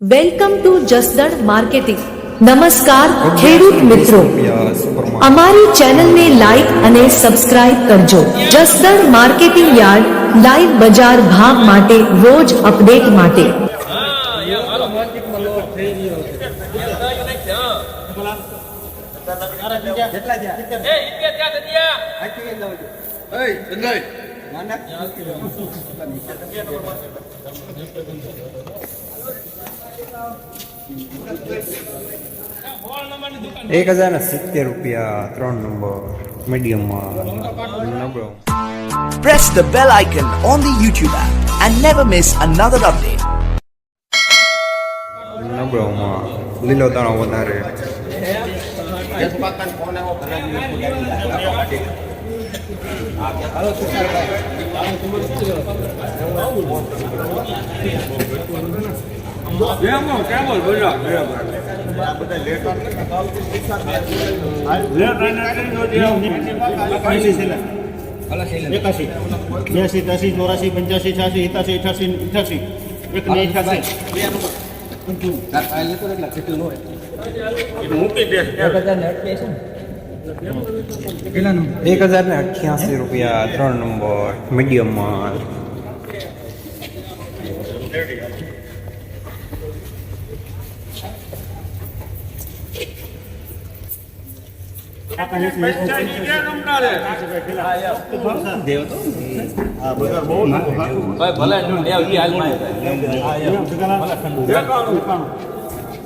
Welcome to Jasdan marketing નમસ્કાર ખેડૂત મિત્રો અમારી ચેનલને લાઈક અને સબસ્ક્રાઇબ કરજો જસદણ માર્કેટિંગ યાર્ડ લાઈવ બજાર ભાવ માટે રોજ અપડેટ માટે એક હજાર ને સિત્તેર રૂપિયા ત્રણ નંબર મીડિયમમાં નબળો Press the bell icon on the YouTube app and never miss another update. નબળોમાં લીલો દાણો વધારે એકાશી બ્યાસી ત્યાસી ચોરાસી પંચ્યાસી છ્યાસી સિત્યાસી અઠ્યાસી અઠ્યાસી એક ને એક હજાર ને અઠ્યાસી રૂપિયા ત્રણ નંબર બહુ નાખો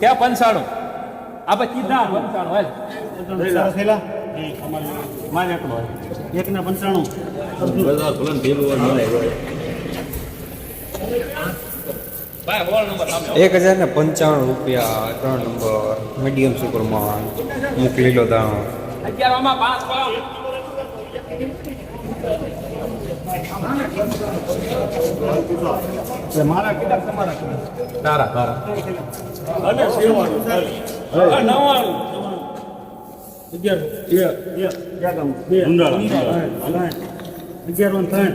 ક્યાં પંચાણું? આ પછી કીધા પંચાણું મારે એક ને પંચાણું. સામે એક હજાર ને પંચાણું રૂપિયા ત્રણ નંબર મીડિયમ સુપરમાં મુક લીલો દાણો મારા કીધા તમારા તારા તારા. અને સેવાનું નવાણું. અગિયાર ત્રણ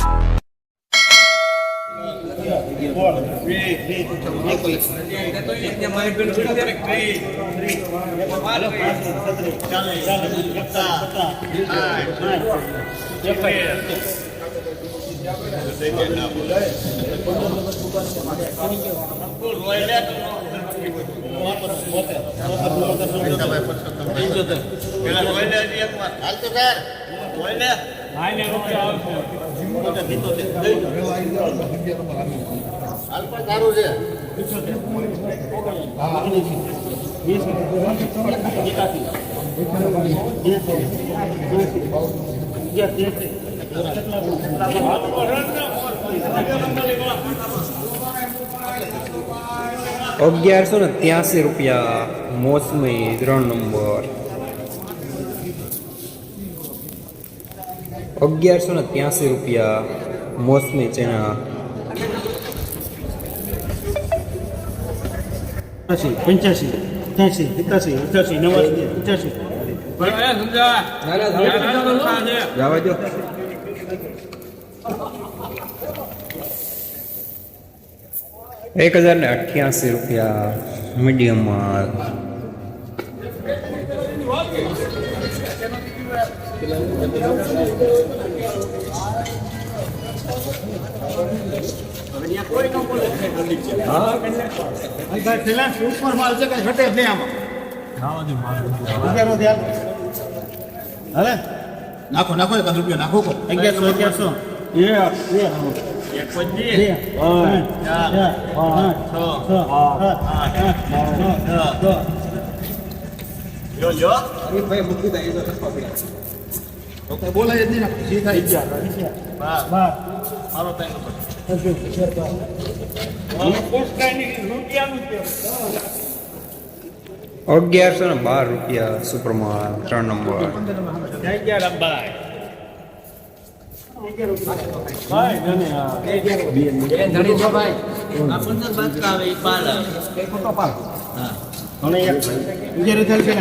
હાલ પણ સારું છે. અગિયારસો ને ત્યાસી રૂપિયા મોસમી ત્રણ નંબર અગિયારસો ને ત્યાસી રૂપિયા મોસમી ચણા પંચ્યાસી પંચ્યાસી ત્યાસી સિત્યાસી અઠ્યાસી નવાસી પંચ્યાસી. એક હજાર ને અઠ્યાસી રૂપિયા મીડિયમમાં. ઉપર નાખો નાખો એક રૂપિયા નાખો અગિયારસો અગિયારસો બોલાય જ નહીં ને સીધા અગિયાર બાર મારો અગિયારસો ને બાર રૂપિયા સુપરમાન ત્રણ નંબર. થયેલ છે.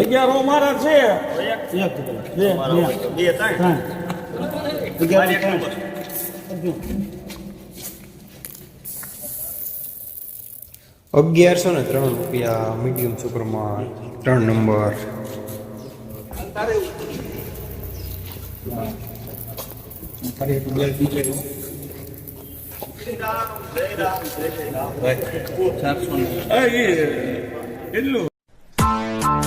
અગિયારો મારા છે. બે ત્રણ. અગિયારસો ને ત્રણ રૂપિયા મીડિયમ સુપરમાં ત્રણ number.